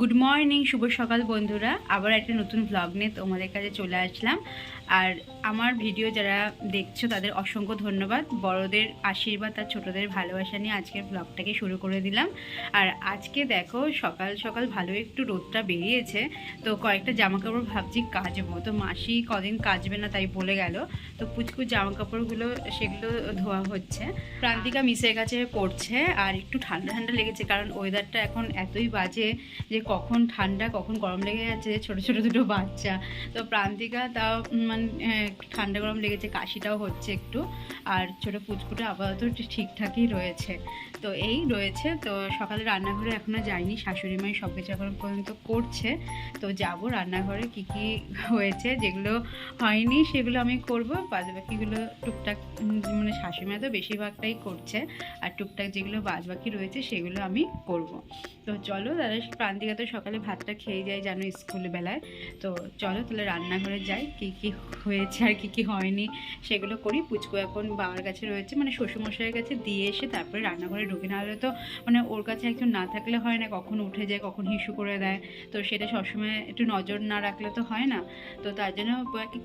Good morning শুভ সকাল বন্ধুরা। আবার একটা নতুন ব্লগ নিয়ে তোমাদের কাছে চলে আসলাম। আর আমার ভিডিও যারা দেখছ, তাদের অসংখ্য ধন্যবাদ। বড়দের আশীর্বাদ আর ছোটদের ভালোবাসা নিয়ে আজকের ব্লগটাকে শুরু করে দিলাম। আর আজকে দেখো, সকাল সকাল ভালো একটু রোদটা বেরিয়েছে। তো কয়েকটা জামা কাপড় ভাবছি কাচবো। তো মাসি কদিন কাচবে না তাই বলে গেল। তো পুচকু জামা কাপড়গুলো সেগুলো ধোয়া হচ্ছে। প্রান্তিকা মিসের কাছে পড়ছে। আর একটু ঠান্ডা ঠান্ডা লেগেছে, কারণ ওয়েদারটা এখন এতই বাজে যে কখন ঠান্ডা, কখন গরম লেগে যাচ্ছে ছোট ছোট দুটো বাচ্চা। তো প্রান্তিকা তাও মানে ঠান্ডা গরম লেগেছে, কাশিটাও হচ্ছে একটু। আর ছোট পুচকুটা আপাতত ঠিকঠাকই রয়েছে। তো এই রয়েছে, তো সকালে রান্নাঘরে এখনও যাইনি শাশুড়ি মাই সব কিছু এখন পর্যন্ত করছে। তো যাব রান্নাঘরে কি কি হয়েছে, যেগুলো হয়নি সেগুলো আমি করব। বাদ বাকিগুলো টুকটাক মানে শাশুড়ি মা তো বেশিরভাগটাই করছে। আর টুকটাক যেগুলো বাদ বাকি রয়েছে সেগুলো আমি করব। তো চলো তাহলে প্রান্তিকা তো সকালে ভাতটা খেয়ে যাই জানো স্কুল বেলায়। তো চলো তাহলে রান্নাঘরে যাই, কি কি হয়েছে আর কি কি হয়নি সেগুলো করি। পুচকু এখন বাবার কাছে রয়েছে মানে শ্বশুরমশাইয়ের কাছে দিয়ে এসে তারপরে রান্নাঘরে ঢুকে। না হলে তো মানে ওর কাছে একজন না থাকলে হয় না, কখন উঠে যায়, কখন হিসু করে দেয়। তো সেটা সবসময় একটু নজর না রাখলে তো হয় না। তো তার জন্য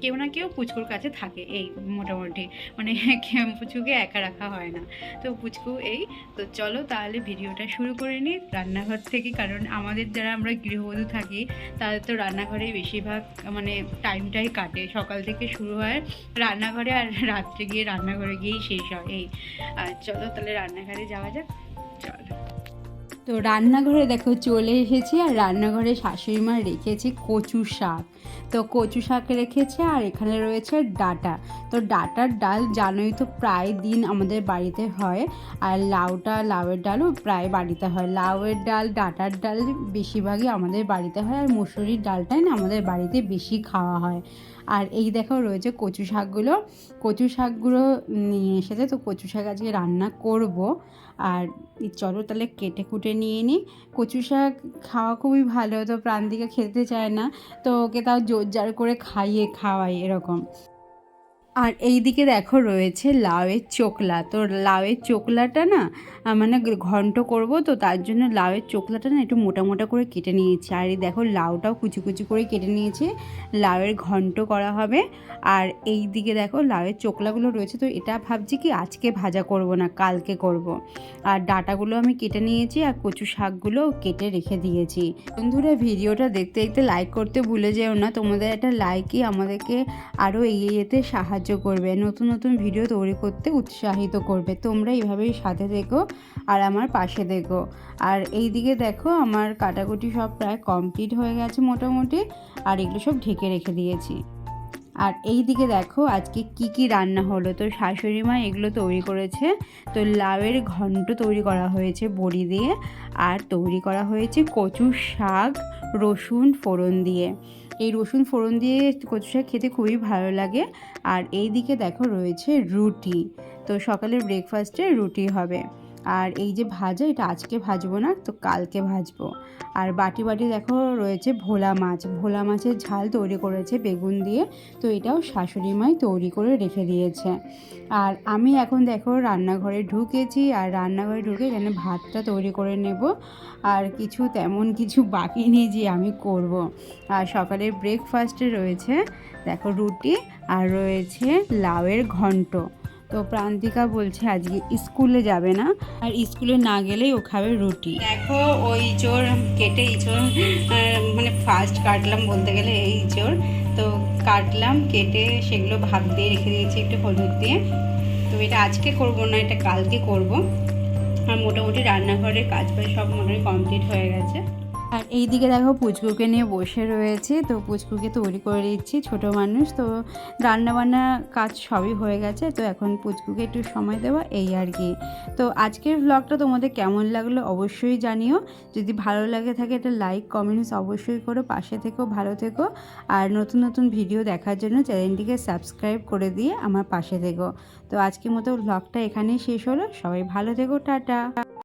কেউ না কেউ পুচকুর কাছে থাকে, এই মোটামুটি। মানে কেউ পুচকুকে একা রাখা হয় না। তো পুচকু এই, তো চলো তাহলে ভিডিওটা শুরু করে নিই রান্নাঘর থেকে, কারণ আমাদের যারা আমরা গৃহবধূ থাকি, তাদের তো রান্নাঘরেই বেশিরভাগ মানে টাইমটাই কাটে। সকাল থেকে শুরু হয় রান্নাঘরে আর রাত্রে গিয়ে রান্নাঘরে গিয়েই শেষ হয়। এই আর চলো তাহলে রান্নাঘরে যাওয়া যাক। চলো। তো রান্নাঘরে দেখো চলে এসেছি আর রান্নাঘরে শাশুড়ি মা রেখেছে কচু শাক। তো কচু শাক রেখেছে আর এখানে রয়েছে ডাটা। তো ডাটার ডাল জানোই তো প্রায় দিন আমাদের বাড়িতে হয় আর লাউটা, লাউয়ের ডালও প্রায় বাড়িতে হয়। লাউয়ের ডাল, ডাটার ডাল বেশিরভাগই আমাদের বাড়িতে হয় আর মুসুরির ডালটাই না আমাদের বাড়িতে বেশি খাওয়া হয়। আর এই দেখো রয়েছে কচু শাকগুলো। কচু শাকগুলো নিয়ে এসেছে, তো কচু শাক আজকে রান্না করব। আর চলো তাহলে কেটে কুটে নিয়ে নিই কচু শাক খাওয়া খুবই ভালো, তো প্রান্তিকা খেতে চায় না, তো ওকে তাও জোর জার করে খাইয়ে খাওয়াই এরকম। আর এই দিকে দেখো রয়েছে লাউয়ের চোকলা। তো লাউয়ের চোকলাটা না মানে ঘন্ট করব, তো তার জন্য লাউয়ের চোকলাটা না একটু মোটা মোটা করে কেটে নিয়েছি। আর এই দেখো লাউটাও কুচি কুচি করে কেটে নিয়েছি। লাউয়ের ঘন্ট করা হবে। আর এই দিকে দেখো লাউয়ের চোকলাগুলো রয়েছে, তো এটা ভাবছি কি আজকে ভাজা করব না, কালকে করব। আর ডাটাগুলো আমি কেটে নিয়েছি আর কচু শাকগুলো কেটে রেখে দিয়েছি। বন্ধুরা, ভিডিওটা দেখতে দেখতে লাইক করতে ভুলে যেও না। তোমাদের একটা লাইকই আমাদেরকে আরও এগিয়ে যেতে সাহায্য করবে, নতুন নতুন ভিডিও তৈরি করতে উৎসাহিত করবে। তোমরা এইভাবেই সাথে দেখো আর আমার পাশে দেখো আর এই দিকে দেখো আমার কাটাকুটি সব প্রায় কমপ্লিট হয়ে গেছে মোটামুটি, আর এগুলো সব ঢেকে রেখে দিয়েছি। আর এই দিকে দেখো আজকে কি কি রান্না হলো। তো শাশুড়ি মা এগুলো তৈরি করেছে। তো লাউয়ের ঘন্ট তৈরি করা হয়েছে বড়ি দিয়ে, আর তৈরি করা হয়েছে কচু শাক, রসুন ফোড়ন দিয়ে। এই রসুন ফোড়ন দিয়ে কচু শাক খেতে খুবই ভালো লাগে। আর এই দিকে দেখো রয়েছে রুটি। তো সকালের ব্রেকফাস্টে রুটি হবে। আর এই যে ভাজা, এটা আজকে ভাজবো না, তো কালকে ভাজবো। আর বাটি বাটি দেখো রয়েছে ভোলা মাছ। ভোলা মাছের ঝাল তৈরি করেছে বেগুন দিয়ে, তো এটাও শাশুড়ি মাই তৈরি করে রেখে দিয়েছে। আর আমি এখন দেখো রান্নাঘরে ঢুকেছি, আর রান্নাঘরে ঢুকে এখানে ভাতটা তৈরি করে নেব। আর কিছু তেমন কিছু বাকি নেই যে আমি করব। আর সকালের ব্রেকফাস্টে রয়েছে, দেখো রুটি, আর রয়েছে লাউয়ের ঘন্ট। তো প্রান্তিকা বলছে আজকে স্কুলে যাবে না। আর স্কুলে না গেলেই ও খাবে রুটি। দেখো, ওই চোর কেটে, এই ইঁচড় মানে ফার্স্ট কাটলাম বলতে গেলে এই চোর তো কাটলাম, কেটে সেগুলো ভাব দিয়ে রেখে দিয়েছি একটু হলুদ দিয়ে। তো এটা আজকে করব না, এটা কালকে করব। আর মোটামুটি রান্নাঘরের কাজ বাজ সব মোটামুটি কমপ্লিট হয়ে গেছে। আর এই দিকে দেখো পুচকুকে নিয়ে বসে রয়েছে। তো পুচকুকে তৈরি করে দিচ্ছি, ছোট মানুষ। তো রান্নাবান্না কাজ সবই হয়ে গেছে। তো এখন পুচকুকে একটু সময় দেওয়া এই আর কি। তো আজকের ব্লগটা তোমাদের কেমন লাগল অবশ্যই জানিও। যদি ভালো লাগে থাকে এটা লাইক কমেন্টস অবশ্যই করো। পাশে থেকো, ভালো থেকো। আর নতুন নতুন ভিডিও দেখার জন্য চ্যানেলটিকে সাবস্ক্রাইব করে দিয়ে আমার পাশে থেকো। তো আজকের মতো ব্লগটা এখানেই শেষ হলো। সবাই ভালো থেকো, টাটা।